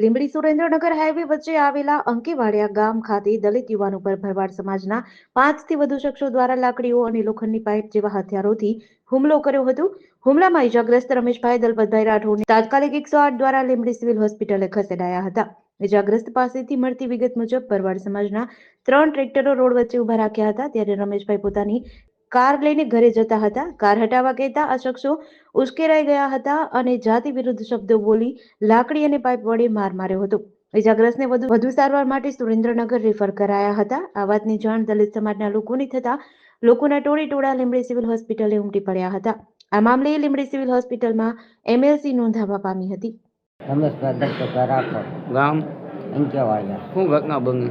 Limbdi Surendranagar highway વચ્ચે આવેલા અંકેવાડિયા ગામ ખાતે દલિત યુવાન ઉપર ભરવાડ સમાજના પાંચથી વધુ શખ્સો દ્વારા લાકડીઓ અને લોખંડની પાઇપ જેવા હથિયારોથી હુમલો કર્યો હતો. હુમલામાં ઇજાગ્રસ્ત રમેશભાઈ દલપતભાઈ રાઠોડને તાત્કાલિક એકસો આઠ દ્વારા લીંબડી સિવિલ હોસ્પિટલે ખસેડાયા હતા. ઇજાગ્રસ્ત પાસેથી મળતી વિગત મુજબ ભરવાડ સમાજના ત્રણ ટ્રેક્ટરો રોડ વચ્ચે ઊભા રાખ્યા હતા. ત્યારે રમેશભાઈ પોતાની કાર લઈને ઘરે જતા હતા. કાર હટાવવા કહેતા આ શખ્સો ઉશ્કેરાઈ ગયા હતા અને જાતિ વિરુદ્ધ શબ્દો બોલી લાકડી અને પાઇપ વડે માર માર્યો હતો. ઇજાગ્રસ્તને વધુ વધુ સારવાર માટે સુરેન્દ્રનગર રેફર કરાયા હતા. આ વાતની જાણ દલિત સમાજના લોકોની થતા લોકોના ટોળી ટોળા લીમડી સિવિલ હોસ્પિટલે ઉમટી પડ્યા હતા. આ મામલે લીમડી સિવિલ હોસ્પિટલમાં એમએલસી નોંધાવા પામી હતી. ગામ? શું ઘટના બની?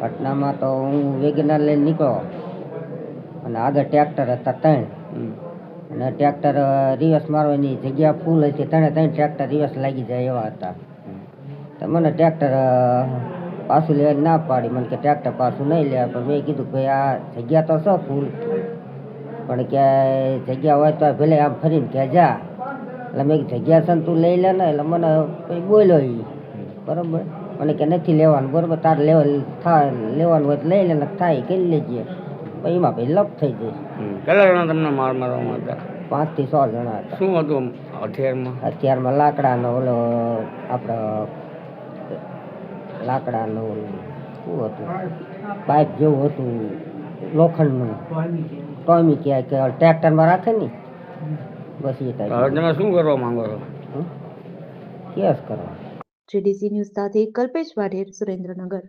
ઘટનામાં તો હું વેગનાર લઈને નીકળ્યો. અને આગળ ટ્રેક્ટર હતા ત્રણ. અને ટ્રેક્ટર રિવર્સ મારવાની જગ્યા ફૂલ હતી ત્રણે ત્રણ ટ્રેક્ટર રિવર્સ લાગી જાય એવા હતા. તો મને ટ્રેક્ટર પાછું લેવા ના પાડી. મને કે ટ્રેક્ટર પાછું નહીં લેવા. પણ મેં કીધું ભાઈ આ જગ્યા તો છે ફૂલ. પણ કે જગ્યા હોય તો ભલે આમ ફરીને કે જા. એટલે મેં જગ્યા છે ને તું લઈ લે ને. એટલે મને પછી બોલ્યો એ બરાબર? મને કે નથી લેવાનું બરાબર? તારે લેવા થાય લેવાનું હોય તો લઈ લે ને થાય. કરી લેજે. એમાં ભાઈ લપ થઈ ગઈ. કેટલા જણા તમને માર મારવામાં હતા પાંચથી સો જણા હતા. શું હતું હથિયારમાં? અત્યારમાં લાકડાનો ઓલો આપણો લાકડાનો ઓલું શું હતું? પાઇપ જેવું હતું લોખંડનું. ટોમી કહેવાય કે ટ્રેક્ટરમાં રાખે ને? બસ એ તમે શું કરવા માંગો છો? કેસ કરવા. જીડીસી ન્યૂઝ સાથે કલ્પેશ વાઢેર સુરેન્દ્રનગર.